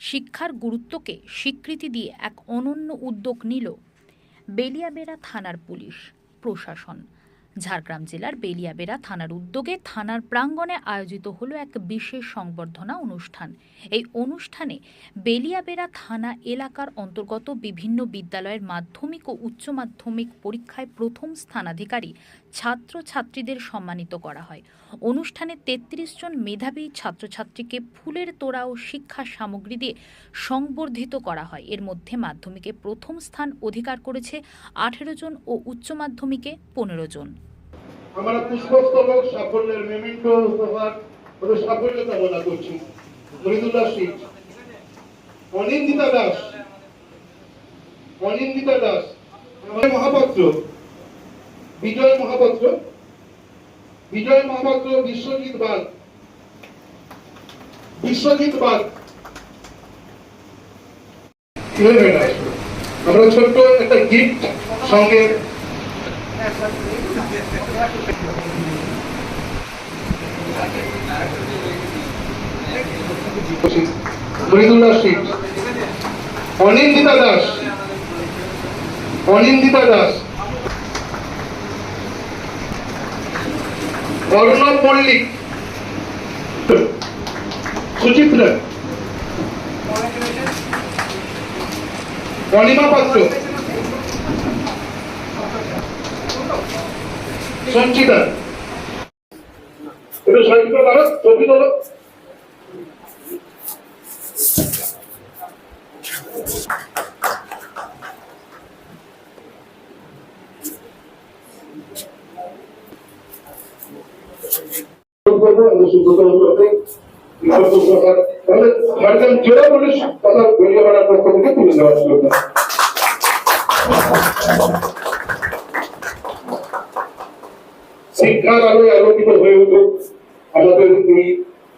শিক্ষার গুরুত্বকে স্বীকৃতি দিয়ে এক অনন্য উদ্যোগ নিল বেলিয়াবেড়া থানার পুলিশ প্রশাসন। ঝাড়গ্রাম জেলার বেলিয়াবেড়া থানার উদ্যোগে থানার প্রাঙ্গণে আয়োজিত হলো এক বিশেষ সংবর্ধনা অনুষ্ঠান। এই অনুষ্ঠানে বেলিয়াবেড়া থানা এলাকার অন্তর্গত বিভিন্ন বিদ্যালয়ের মাধ্যমিক ও উচ্চ মাধ্যমিক পরীক্ষায় প্রথম স্থানাধিকারী ছাত্রছাত্রীদের সম্মানিত করা হয়। অনুষ্ঠানে তেত্রিশ জন মেধাবী ছাত্রছাত্রীকে ফুলের তোড়া ও শিক্ষা সামগ্রী দিয়ে সংবর্ধিত করা হয়। এর মধ্যে মাধ্যমিকে প্রথম স্থান অধিকার করেছে আঠেরো জন ও উচ্চ মাধ্যমিকে পনেরো জন। আমরা পুষ্পস্তবক সাফল্যের মেমেন্টো উপহার ও সাফল্য কামনা করছি মৃদুলা সিং অনিন্দিতা দাস অনিন্দিতা দাস মহাপাত্র, বিজয় মহাপাত্র বিজয় মহাপাত্র বিশ্বজিৎ বাগ বিশ্বজিৎ বাগ। আমরা ছোট্ট একটা গিফট সঙ্গে মৃদুলা সিং অনিন্দিতা দাস অনিন্দিতা দাস অর্ণব মল্লিক সুচিত্রা অনিমা পাত্র সঞ্চিতা। একটু সাহিত্য ভারত ছবি তোলো। করব আমরা সুব্রত বাবুকে বিকল্প সরকার তাহলে ঝাড়গ্রাম জেলা পুলিশ তথা বেরিয়াপাড়ার পক্ষ থেকে তুলে দেওয়া ছিল শিক্ষার আলোয় আলোকিত হয়ে উঠুক আমাদের এই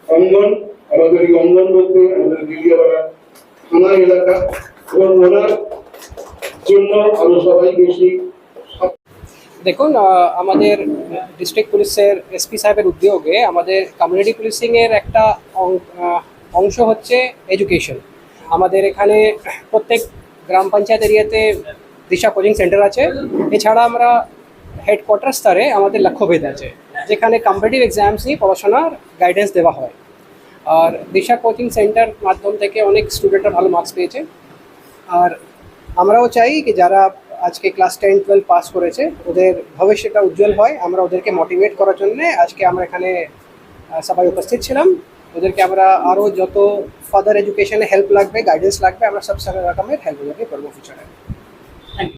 অঙ্গন, আমাদের এই অঙ্গন বলতে আমাদের থানা এলাকা এবং ওনার জন্য আরও সবাই বেশি দেখুন আমাদের ডিস্ট্রিক্ট পুলিশের এসপি সাহেবের উদ্যোগে আমাদের কমিউনিটি পুলিশিংয়ের একটা অংশ হচ্ছে এডুকেশন আমাদের এখানে প্রত্যেক গ্রাম পঞ্চায়েত এরিয়াতে দিশা কোচিং সেন্টার আছে। এছাড়া আমরা হেডকোয়ার্টার স্তরে আমাদের লক্ষ্যভেদ আছে, যেখানে কম্পিটিভ এক্সামস নিয়ে পড়াশোনার গাইডেন্স দেওয়া হয়। আর দিশা কোচিং সেন্টার মাধ্যম থেকে অনেক স্টুডেন্টরা ভালো মার্কস পেয়েছে। আর আমরাও চাই কি যারা আজকে ক্লাস টেন টুয়েলভ পাস করেছে, ওদের ভবিষ্যৎটা উজ্জ্বল হয়। আমরা ওদেরকে মোটিভেট করার জন্য আজকে আমরা এখানে সবাই উপস্থিত ছিলাম। ওদেরকে আমরা আরও যত ফাদার এডুকেশনে হেল্প লাগবে গাইডেন্স লাগবে, আমরা সব রকমের হেল্প ওদেরকে করব ফিউচারে